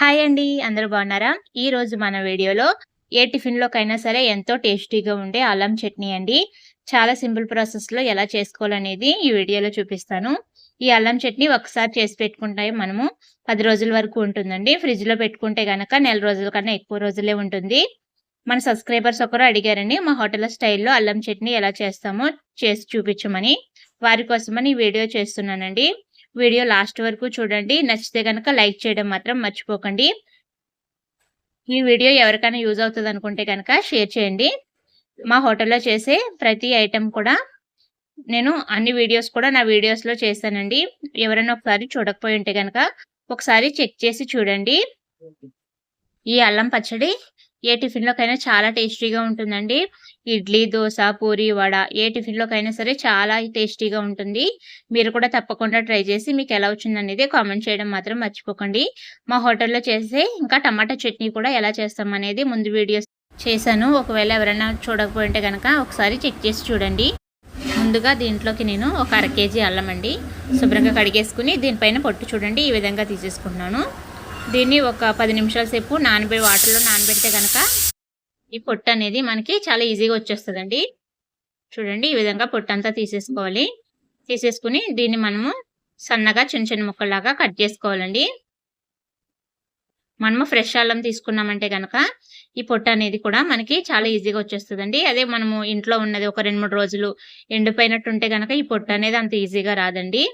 Hi అండి అందరూ బాగున్నారా? ఈ రోజు మన వీడియోలో ఏ టిఫిన్ లోకైనా సరే ఎంతో టేస్టీగా ఉండే అల్లం చట్నీ అండి. చాలా సింపుల్ ప్రాసెస్లో ఎలా చేసుకోవాలనేది ఈ వీడియోలో చూపిస్తాను. ఈ అల్లం చట్నీ ఒకసారి చేసి పెట్టుకుంటే మనము పది రోజుల వరకు ఉంటుందండి. ఫ్రిడ్జ్లో పెట్టుకుంటే గనక నెల రోజుల కన్నా ఎక్కువ రోజులే ఉంటుంది. మన సబ్స్క్రైబర్స్ ఒకరు అడిగారండి మా హోటల్ స్టైల్లో అల్లం చట్నీ ఎలా చేస్తామో చేసి చూపించమని. వారి కోసమని ఈ వీడియో చేస్తున్నానండి. వీడియో లాస్ట్ వరకు చూడండి. నచ్చితే కనుక లైక్ చేయడం మాత్రం మర్చిపోకండి. ఈ వీడియో ఎవరికైనా యూజ్ అవుతుంది అనుకుంటే కనుక షేర్ చేయండి. మా హోటల్లో చేసే ప్రతి ఐటెం కూడా నేను అన్ని వీడియోస్ కూడా నా వీడియోస్లో చేశానండి. ఎవరైనా ఒకసారి చూడకపోయి ఉంటే కనుక ఒకసారి చెక్ చేసి చూడండి. ఈ అల్లం పచ్చడి ఏ టిఫిన్లోకైనా చాలా టేస్టీగా ఉంటుందండి. ఇడ్లీ దోశ పూరి వడ ఏ టిఫిన్లోకైనా సరే చాలా టేస్టీగా ఉంటుంది. మీరు కూడా తప్పకుండా ట్రై చేసి మీకు ఎలా వచ్చిందనేది కామెంట్ చేయడం మాత్రం మర్చిపోకండి. మా హోటల్లో చేసే ఇంకా టమాటా చట్నీ కూడా ఎలా చేస్తాం అనేది ముందు వీడియోస్ చేశాను. ఒకవేళ ఎవరైనా చూడకపోయింటే కనుక ఒకసారి చెక్ చేసి చూడండి. ముందుగా దీంట్లోకి నేను ఒక అర కేజీ అల్లం అండి. శుభ్రంగా కడిగేసుకుని దీనిపైన పొట్టు చూడండి. ఈ విధంగా తీసేసుకుంటున్నాను. దీన్ని ఒక పది నిమిషాల సేపు నానబె వాటర్లో నానబెడితే కనుక ఈ పొట్టు అనేది మనకి చాలా ఈజీగా వచ్చేస్తుందండి. చూడండి ఈ విధంగా పొట్టు అంతా తీసేసుకోవాలి. తీసేసుకుని దీన్ని మనము సన్నగా చిన్న చిన్న ముక్కల్లాగా కట్ చేసుకోవాలండి. మనము ఫ్రెష్ అల్లం తీసుకున్నామంటే కనుక ఈ పొట్టు అనేది కూడా మనకి చాలా ఈజీగా వచ్చేస్తుందండి. అదే మనము ఇంట్లో ఉన్నది ఒక రెండు మూడు రోజులు ఎండిపోయినట్టు ఉంటే కనుక ఈ పొట్టు అనేది అంత ఈజీగా రాదండి.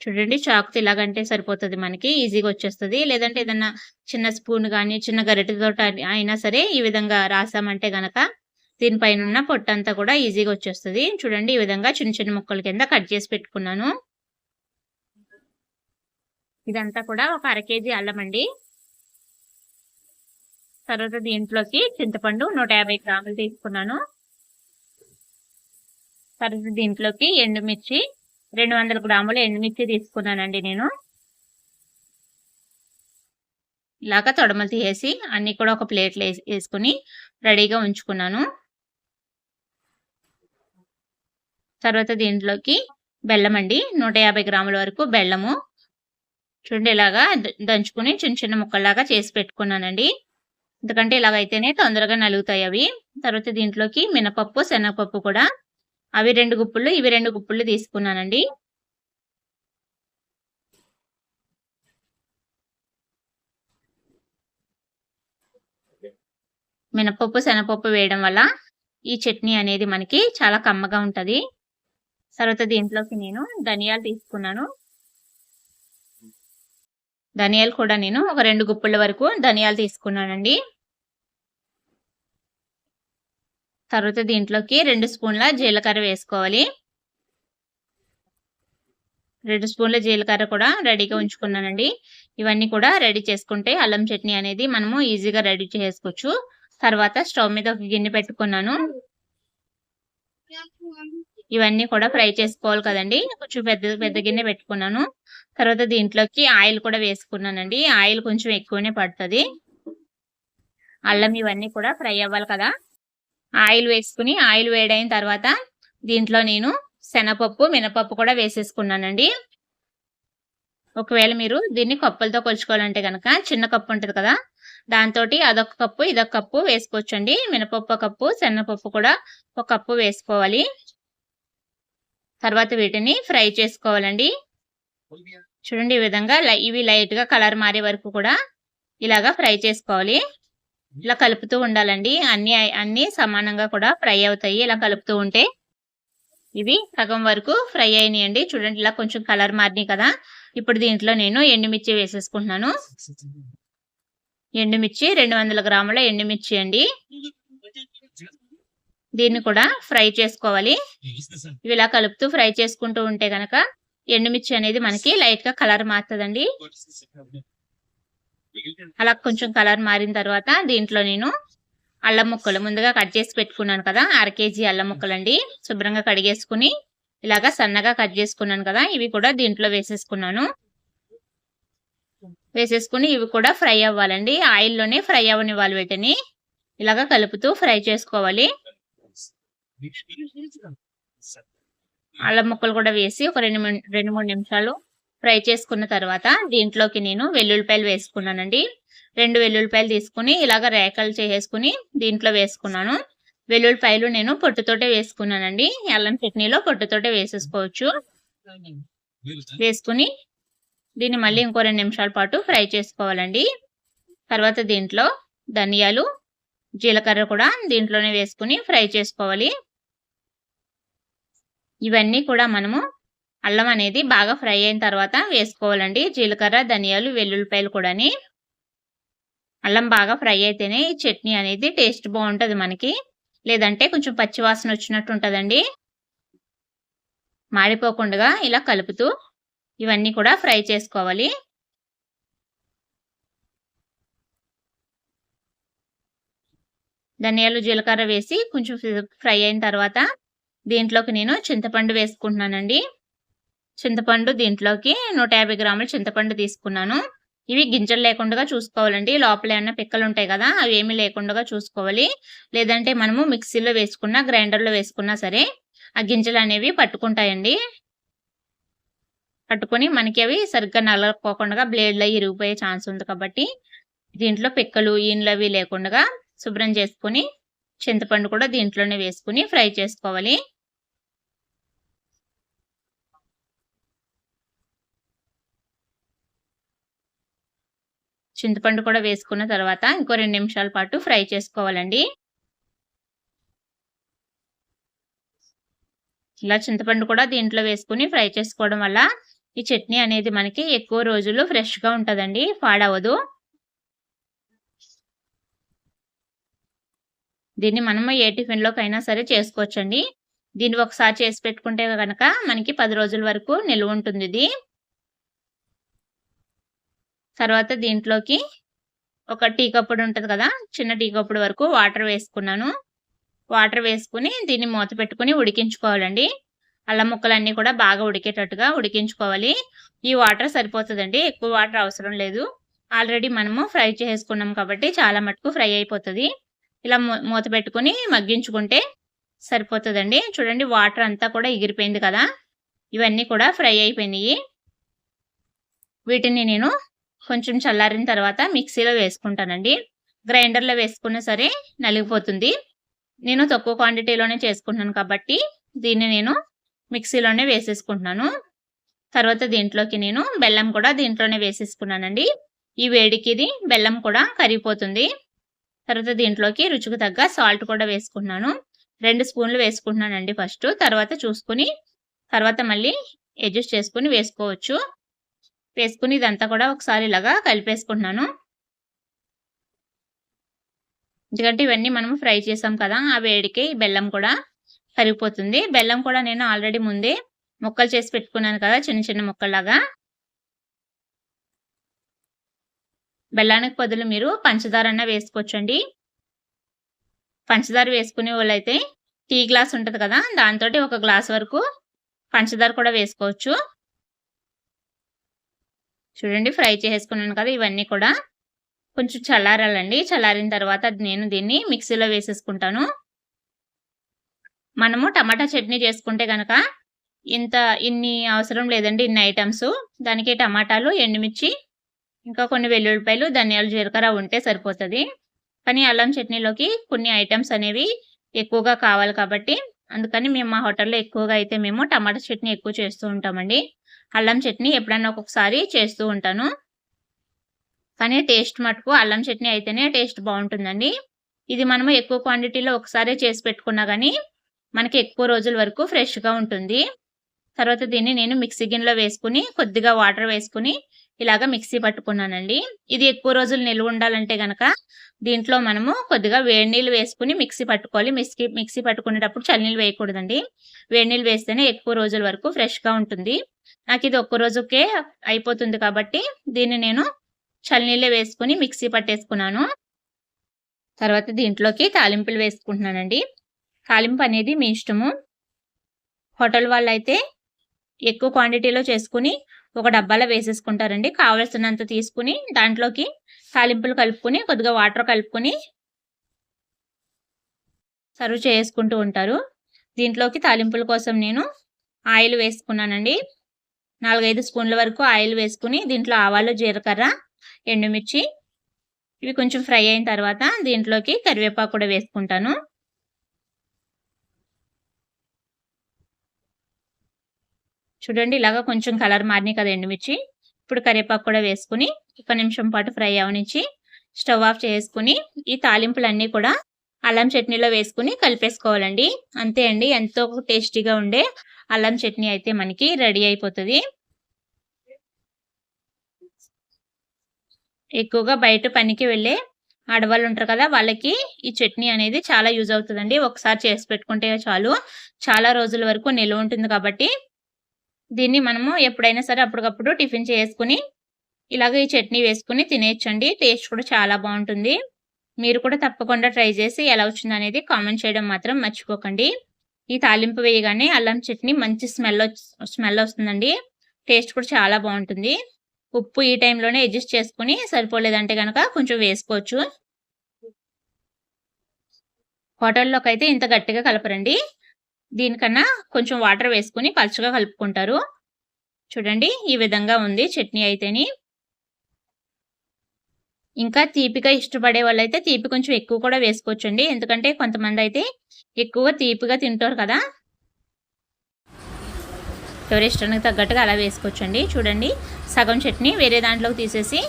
చూడండి చాకుతో ఇలాగంటే సరిపోతుంది మనకి ఈజీగా వచ్చేస్తుంది. లేదంటే ఏదన్నా చిన్న స్పూన్ కానీ చిన్న గరిటెతో అయినా సరే ఈ విధంగా రాసామంటే గనక దీనిపైన ఉన్న పొట్టంతా కూడా ఈజీగా వచ్చేస్తుంది. చూడండి ఈ విధంగా చిన్న చిన్న ముక్కల కింద కట్ చేసి పెట్టుకున్నాను. ఇదంతా కూడా ఒక అర కేజీ అల్లం అండి. తర్వాత దీంట్లోకి చింతపండు నూట యాభై గ్రాములు తీసుకున్నాను. తర్వాత దీంట్లోకి ఎండుమిర్చి రెండు వందల గ్రాములు ఎండుమిర్చి తీసుకున్నానండి నేను. ఇలాగ తొడమలు తీసేసి అన్ని కూడా ఒక ప్లేట్లో వేసుకుని రెడీగా ఉంచుకున్నాను. తర్వాత దీంట్లోకి బెల్లం అండి. నూట యాభై గ్రాముల వరకు బెల్లము. చూడండి ఇలాగా దంచుకుని చిన్న చిన్న ముక్కల్లాగా చేసి పెట్టుకున్నానండి. ఎందుకంటే ఇలాగైతేనే తొందరగా నలుగుతాయి అవి. తర్వాత దీంట్లోకి మినపప్పు శనగపప్పు కూడా అవి రెండు గుప్పులు ఇవి రెండు గుప్పులు తీసుకున్నానండి. మినపప్పు శనగపప్పు వేయడం వల్ల ఈ చట్నీ అనేది మనకి చాలా కమ్మగా ఉంటుంది. తర్వాత దీంట్లోకి నేను ధనియాలు తీసుకున్నాను. ధనియాలు కూడా నేను ఒక రెండు గుప్పుల వరకు ధనియాలు తీసుకున్నానండి. తర్వాత దీంట్లోకి రెండు స్పూన్ల జీలకర్ర వేసుకోవాలి. రెండు స్పూన్ల జీలకర్ర కూడా రెడీగా ఉంచుకున్నానండి. ఇవన్నీ కూడా రెడీ చేసుకుంటే అల్లం చట్నీ అనేది మనము ఈజీగా రెడీ చేసుకోవచ్చు. తర్వాత స్టవ్ మీద ఒక గిన్నె పెట్టుకున్నాను. ఇవన్నీ కూడా ఫ్రై చేసుకోవాలి కదండి. కొంచెం పెద్ద పెద్ద గిన్నె పెట్టుకున్నాను. తర్వాత దీంట్లోకి ఆయిల్ కూడా వేసుకున్నానండి. ఆయిల్ కొంచెం ఎక్కువనే పడుతుంది. అల్లం ఇవన్నీ కూడా ఫ్రై అవ్వాలి కదా. ఆయిల్ వేసుకుని ఆయిల్ వేడైన తర్వాత దీంట్లో నేను శనగపప్పు మినపప్పు కూడా వేసేసుకున్నానండి. ఒకవేళ మీరు దీన్ని కప్పులతో కొలుచుకోవాలంటే కనుక చిన్న కప్పు ఉంటుంది కదా దాంతో అదొక కప్పు ఇదొక కప్పు వేసుకోవచ్చండి. మినపప్పు కప్పు శనగపప్పు కూడా ఒక కప్పు వేసుకోవాలి. తర్వాత వీటిని ఫ్రై చేసుకోవాలండి. చూడండి ఈ విధంగా ఇవి లైట్గా కలర్ మారే వరకు కూడా ఇలాగా ఫ్రై చేసుకోవాలి. ఇలా కలుపుతూ ఉండాలండి. అన్ని అన్ని సమానంగా కూడా ఫ్రై అవుతాయి. ఇలా కలుపుతూ ఉంటే ఇవి సగం వరకు ఫ్రై అయినాయండి. చూడండి ఇలా కొంచెం కలర్ మారినాయి కదా. ఇప్పుడు దీంట్లో నేను ఎండుమిర్చి వేసేసుకుంటున్నాను. ఎండుమిర్చి రెండు వందల గ్రాముల ఎండుమిర్చి అండి. దీన్ని కూడా ఫ్రై చేసుకోవాలి. ఇవి ఇలా కలుపుతూ ఫ్రై చేసుకుంటూ ఉంటే గనక ఎండుమిర్చి అనేది మనకి లైట్గా కలర్ మారుతుందండి. అలా కొంచెం కలర్ మారిన తర్వాత దీంట్లో నేను అల్లం ముక్కలు ముందుగా కట్ చేసి పెట్టుకున్నాను కదా అర కేజీ అల్లం ముక్కలు అండి శుభ్రంగా కడిగేసుకుని ఇలాగా సన్నగా కట్ చేసుకున్నాను కదా ఇవి కూడా దీంట్లో వేసేసుకున్నాను. వేసేసుకుని ఇవి కూడా ఫ్రై అవ్వాలండి. ఆయిల్లోనే ఫ్రై అవ్వనివ్వాలి వీటిని. ఇలాగా కలుపుతూ ఫ్రై చేసుకోవాలి. అల్లం ముక్కలు కూడా వేసి ఒక రెండు రెండు మూడు నిమిషాలు ఫ్రై చేసుకున్న తర్వాత దీంట్లోకి నేను వెల్లుల్లిపాయలు వేసుకున్నానండి. రెండు వెల్లుల్లిపాయలు తీసుకుని ఇలాగ రేకలు చేసేసుకుని దీంట్లో వేసుకున్నాను. వెల్లుల్లిపాయలు నేను పొట్టుతోటే వేసుకున్నానండి. అల్లం చట్నీలో పొట్టుతోటే వేసేసుకోవచ్చు. వేసుకుని దీన్ని మళ్ళీ ఇంకో రెండు నిమిషాల పాటు ఫ్రై చేసుకోవాలండి. తర్వాత దీంట్లో ధనియాలు జీలకర్ర కూడా దీంట్లోనే వేసుకుని ఫ్రై చేసుకోవాలి. ఇవన్నీ కూడా మనము అల్లం అనేది బాగా ఫ్రై అయిన తర్వాత వేసుకోవాలండి. జీలకర్ర ధనియాలు వెల్లుల్లిపాయలు కూడాని. అల్లం బాగా ఫ్రై అయితేనే ఈ చట్నీ అనేది టేస్ట్ బాగుంటుంది మనకి. లేదంటే కొంచెం పచ్చివాసన వచ్చినట్టు ఉంటుందండి. మాడిపోకుండా ఇలా కలుపుతూ ఇవన్నీ కూడా ఫ్రై చేసుకోవాలి. ధనియాలు జీలకర్ర వేసి కొంచెం ఫ్రై అయిన తర్వాత దీంట్లోకి నేను చింతపండు వేసుకుంటున్నానండి. చింతపండు దీంట్లోకి నూట యాభై గ్రాములు చింతపండు తీసుకున్నాను. ఇవి గింజలు లేకుండా చూసుకోవాలండి. లోపల ఏమైనా పిక్కలు ఉంటాయి కదా అవి ఏమి లేకుండా చూసుకోవాలి. లేదంటే మనము మిక్సీలో వేసుకున్నా గ్రైండర్లో వేసుకున్నా సరే ఆ గింజలు అనేవి పట్టుకుంటాయండి. పట్టుకొని మనకి అవి సరిగ్గా నలకపోకుండా బ్లేడ్లో ఇరిగిపోయే ఛాన్స్ ఉంది కాబట్టి దీంట్లో పిక్కలు ఈన్లు అవి లేకుండా శుభ్రం చేసుకుని చింతపండు కూడా దీంట్లోనే వేసుకుని ఫ్రై చేసుకోవాలి. చింతపండు కూడా వేసుకున్న తర్వాత ఇంకో రెండు నిమిషాల పాటు ఫ్రై చేసుకోవాలండి. ఇలా చింతపండు కూడా దీంట్లో వేసుకుని ఫ్రై చేసుకోవడం వల్ల ఈ చట్నీ అనేది మనకి ఎక్కువ రోజులు ఫ్రెష్గా ఉంటుందండి పాడవదు. దీన్ని మనము ఏ టిఫిన్లోకైనా సరే చేసుకోవచ్చండి. దీన్ని ఒకసారి చేసి పెట్టుకుంటే కనుక మనకి పది రోజుల వరకు నిల్వ ఉంటుంది ఇది. తర్వాత దీంట్లోకి ఒక టీ కప్పుడు ఉంటుంది కదా చిన్న టీ కప్పుడు వరకు వాటర్ వేసుకున్నాను. వాటర్ వేసుకుని దీన్ని మూత పెట్టుకుని ఉడికించుకోవాలండి. అల్లం ముక్కలన్నీ కూడా బాగా ఉడికేటట్టుగా ఉడికించుకోవాలి. ఈ వాటర్ సరిపోతుందండి ఎక్కువ వాటర్ అవసరం లేదు. ఆల్రెడీ మనము ఫ్రై చేసుకున్నాం కాబట్టి చాలా మటుకు ఫ్రై అయిపోతుంది. ఇలా మూత పెట్టుకుని మగ్గించుకుంటే సరిపోతుందండి. చూడండి వాటర్ అంతా కూడా ఎగిరిపోయింది కదా ఇవన్నీ కూడా ఫ్రై అయిపోయినాయి. వీటిని నేను కొంచెం చల్లారిన తర్వాత మిక్సీలో వేసుకుంటానండి. గ్రైండర్లో వేసుకున్నా సరే నలిగిపోతుంది. నేను తక్కువ క్వాంటిటీలోనే చేసుకుంటున్నాను కాబట్టి దీన్ని నేను మిక్సీలోనే వేసేసుకుంటున్నాను. తర్వాత దీంట్లోకి నేను బెల్లం కూడా దీంట్లోనే వేసేసుకున్నానండి. ఈ వేడికి ఇది బెల్లం కూడా కరిగిపోతుంది. తర్వాత దీంట్లోకి రుచికి తగ్గ సాల్ట్ కూడా వేసుకుంటున్నాను. రెండు స్పూన్లు వేసుకుంటున్నానండి ఫస్ట్. తర్వాత చూసుకుని తర్వాత మళ్ళీ అడ్జస్ట్ చేసుకుని వేసుకోవచ్చు. వేసుకుని ఇదంతా కూడా ఒకసారి ఇలాగా కలిపేసుకుంటున్నాను. ఎందుకంటే ఇవన్నీ మనం ఫ్రై చేసాం కదా ఆ వేడికి బెల్లం కూడా కరిగిపోతుంది బెల్లం కూడా నేను ఆల్రెడీ ముందే ముక్కలు చేసి పెట్టుకున్నాను కదా చిన్న చిన్న ముక్కల్లాగా. బెల్లానికి బదులు మీరు పంచదార అన్న వేసుకోవచ్చండి. పంచదార వేసుకునే వాళ్ళైతే టీ గ్లాస్ ఉంటుంది కదా దాంతో ఒక గ్లాస్ వరకు పంచదార కూడా వేసుకోవచ్చు. చూడండి ఫ్రై చేసుకున్నాను కదా ఇవన్నీ కూడా. కొంచెం చల్లారాలండి. చల్లారిన తర్వాత నేను దీన్ని మిక్సీలో వేసేసుకుంటాను. మనము టమాటా చట్నీ చేసుకుంటే కనుక ఇంత ఇన్ని అవసరం లేదండి ఇన్ని ఐటమ్స్. దానికి టమాటాలు ఎండుమిర్చి ఇంకా కొన్ని వెల్లుల్లిపాయలు ధనియాలు జీలకర్ర ఉంటే సరిపోతుంది. కానీ అల్లం చట్నీలోకి కొన్ని ఐటమ్స్ అనేవి ఎక్కువగా కావాలి కాబట్టి అందుకని మేము మా హోటల్లో ఎక్కువగా అయితే మేము టమాటా చట్నీ ఎక్కువ చేస్తూ ఉంటామండి. అల్లం చట్నీ ఎప్పుడన్నా ఒక్కొక్కసారి చేస్తూ ఉంటాను. కానీ టేస్ట్ మటుకు అల్లం చట్నీ అయితేనే టేస్ట్ బాగుంటుందండి. ఇది మనము ఎక్కువ క్వాంటిటీలో ఒకసారి చేసి పెట్టుకున్నా కానీ మనకి ఎక్కువ రోజుల వరకు ఫ్రెష్గా ఉంటుంది. తర్వాత దీన్ని నేను మిక్సీ గిన్నెలో వేసుకుని కొద్దిగా వాటర్ వేసుకుని ఇలాగ మిక్సీ పట్టుకున్నానండి. ఇది ఎక్కువ రోజులు నిల్వ ఉండాలంటే గనక దీంట్లో మనము కొద్దిగా వేడి నీళ్ళు వేసుకుని మిక్సీ పట్టుకోవాలి. మిక్సీ మిక్సీ పట్టుకునేటప్పుడు చల్లనీళ్ళు వేయకూడదండి. వేడి నీళ్ళు వేస్తేనే ఎక్కువ రోజుల వరకు ఫ్రెష్గా ఉంటుంది. నాకు ఇది ఒక్క రోజుకే అయిపోతుంది కాబట్టి దీన్ని నేను చల్లనీళ్ళే వేసుకుని మిక్సీ పట్టేసుకున్నాను. తర్వాత దీంట్లోకి తాలింపులు వేసుకుంటున్నానండి. తాలింపు అనేది మీ ఇష్టము. హోటల్ వాళ్ళు అయితే ఎక్కువ క్వాంటిటీలో చేసుకుని ఒక డబ్బాలో వేసేసుకుంటారండి. కావలసినంత తీసుకుని దాంట్లోకి తాలింపులు కలుపుకొని కొద్దిగా వాటర్ కలుపుకొని సర్వ్ చేసుకుంటూ ఉంటారు. దీంట్లోకి తాలింపుల కోసం నేను ఆయిల్ వేసుకున్నానండి. నాలుగైదు స్పూన్ల వరకు ఆయిల్ వేసుకుని దీంట్లో ఆవాలు జీలకర్ర ఎండుమిర్చి ఇవి కొంచెం ఫ్రై అయిన తర్వాత దీంట్లోకి కరివేపాకు కూడా వేసుకుంటాను. చూడండి ఇలాగా కొంచెం కలర్ మారినాయి కదా ఎండుమిర్చి. ఇప్పుడు కరివేపాకు కూడా వేసుకుని ఒక నిమిషం పాటు ఫ్రై అవనిచ్చి స్టవ్ ఆఫ్ చేసుకుని ఈ తాలింపులన్నీ కూడా అల్లం చట్నీలో వేసుకుని కలిపేసుకోవాలండి. అంతే అండి ఎంతో టేస్టీగా ఉండే అల్లం చట్నీ అయితే మనకి రెడీ అయిపోతుంది. ఎక్కువగా బయట పనికి వెళ్ళే ఆడవాళ్ళు ఉంటారు కదా వాళ్ళకి ఈ చట్నీ అనేది చాలా యూజ్ అవుతుందండి. ఒకసారి చేసి పెట్టుకుంటే చాలు. చాలా రోజుల వరకు నిల్వ ఉంటుంది కాబట్టి దీన్ని మనము ఎప్పుడైనా సరే అప్పటికప్పుడు టిఫిన్ చేసుకుని ఇలాగ ఈ చట్నీ వేసుకుని తినేయచ్చండి. టేస్ట్ కూడా చాలా బాగుంటుంది. మీరు కూడా తప్పకుండా ట్రై చేసి ఎలా వచ్చింది అనేది కామెంట్ చేయడం మాత్రం మర్చిపోకండి. ఈ తాలింపు వేయగానే అల్లం చట్నీ మంచి స్మెల్ స్మెల్ వస్తుందండి. టేస్ట్ కూడా చాలా బాగుంటుంది. ఉప్పు ఈ టైంలోనే అడ్జస్ట్ చేసుకుని సరిపోలేదంటే కనుక కొంచెం వేసుకోవచ్చు. హోటల్లోకి అయితే ఇంత గట్టిగా కలపరండి. దీనికన్నా కొంచెం వాటర్ వేసుకుని పలుచగా కలుపుకుంటారు. చూడండి ఈ విధంగా ఉంది చట్నీ అయితేని. ఇంకా తీపిగా ఇష్టపడే వాళ్ళైతే తీపి కొంచెం ఎక్కువ కూడా వేసుకోవచ్చండి. ఎందుకంటే కొంతమంది అయితే ఎక్కువ తీపిగా తింటారు కదా. ఎవరి ఇష్టానికి తగ్గట్టుగా అలా వేసుకోవచ్చండి. చూడండి సగం చట్నీ వేరే దాంట్లోకి తీసేసి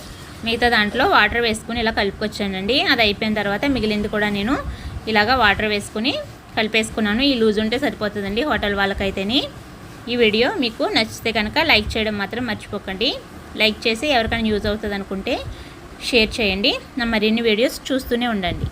మిగతా దాంట్లో వాటర్ వేసుకుని ఇలా కలుపుకొచ్చానండి. అది అయిపోయిన తర్వాత మిగిలింది కూడా నేను ఇలాగా వాటర్ వేసుకుని కలిపేసుకున్నాను. ఈ లూజ్ ఉంటే సరిపోతుందండి హోటల్ వాళ్ళకైతేని. ఈ వీడియో మీకు నచ్చితే కనుక లైక్ చేయడం మాత్రం మర్చిపోకండి. లైక్ చేసి ఎవరికైనా యూజ్ అవుతుంది అనుకుంటే షేర్ చేయండి. నా మరిన్ని వీడియోస్ చూస్తూనే ఉండండి.